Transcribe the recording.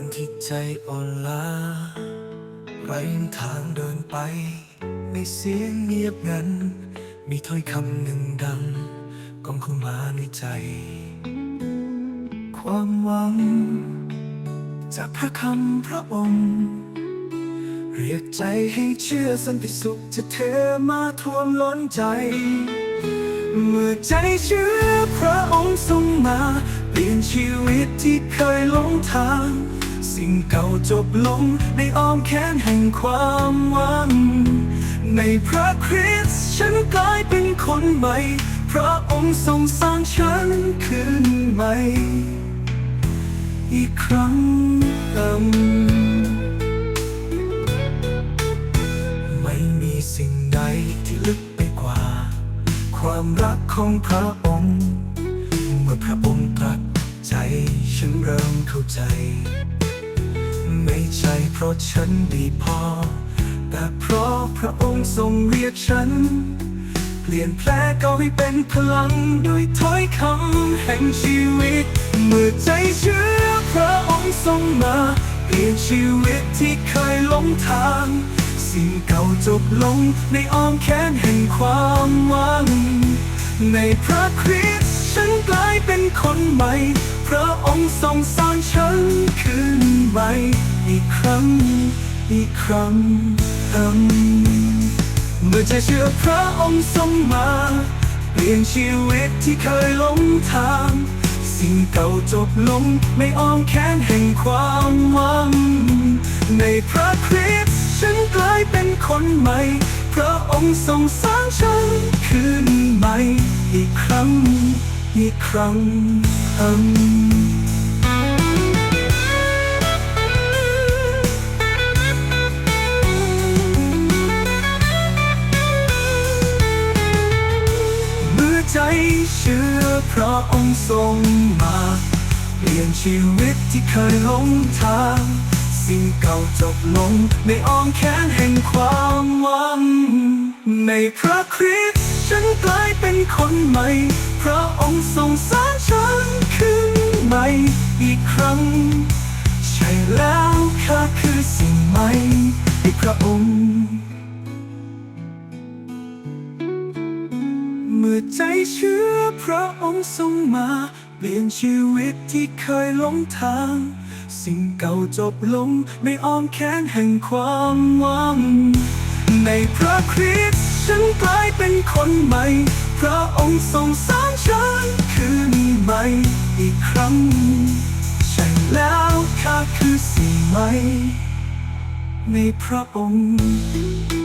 คนที่ใจอ่อนล้าไร้ทางเดินไปในเสียงเงียบงัน มีถ้อยคำหนึ่งดังก้องเข้ามาในใจ ความหวัง จากพระคำพระองค์ เรียกใจให้เชื่อสันติสุขจะเทมาท่วมล้นใจ เมื่อใจเชื่อพระองค์ทรงมา เปลี่ยนชีวิตที่เคยหลงทาง สิ่งเก่าจบลงในอ้อมแขนแห่งความหวัง ในพระคริสต์ฉันกลายเป็นคนใหม่ พระองค์ทรงสร้างฉันคืนใหม่ อีกครั้งไม่มีสิ่งใดที่ลึกไปกว่า ความรักของพระองค์ เมื่อพระองค์ตรัสใจฉันเริ่มเข้าใจ ใช่เพราะฉันดีพอ แต่เพราะพระองค์ทรงเรียกฉัน เปลี่ยนแผลเก่าให้เป็นพลังด้วยถ้อยคำแห่งชีวิต เมื่อใจเชื่อพระองค์ทรงมาเปลี่ยนชีวิตที่เคยหลงทาง สิ่งเก่าจบลงในอ้อมแขนแห่งความหวัง ในพระคริสต์ กลายเป็นคนใหม่ พระองค์ทรงสร้างฉันคืนใหม่ อีกครั้ง อีกครั้งเมื่อใจเชื่อพระองค์ทรงมา เปลี่ยนชีวิตที่เคยหลงทาง สิ่งเก่าจบลงในอ้อมแขนแห่งความหวัง ในพระคริสต์ฉันกลายเป็นคนใหม่ พระองค์ทรงสร้างฉันคืนใหม่อีกครั้ง อีกครั้งอืมเมื่อใจเชื่อพระองค์ทรงมาเปลี่ยนชีวิตที่เคยหลงทาง สิ่งเก่าจบลงในอ้อมแขนแห่งความหวังในพระคริสต์ ฉันกลายเป็นคนใหม่ พระองค์ทรงสร้างฉันขึ้นใหม่อีกครั้ง ใช่แล้วข้าคือสิ่งใหม่ที่พระองค์ เมื่อใจเชื่อพระองค์ทรงมาเปลี่ยนชีวิตที่เคยหลงทาง สิ่งเก่าจบลงในอ้อมแขนแห่งความหวัง ในพระคริสต์ ฉันกลายเป็นคนใหม่ พระองค์ทรงสร้างฉันคืนใหม่อีกครั้ง ใช่แล้วข้าคือสิ่งใหม่ ในพระองค์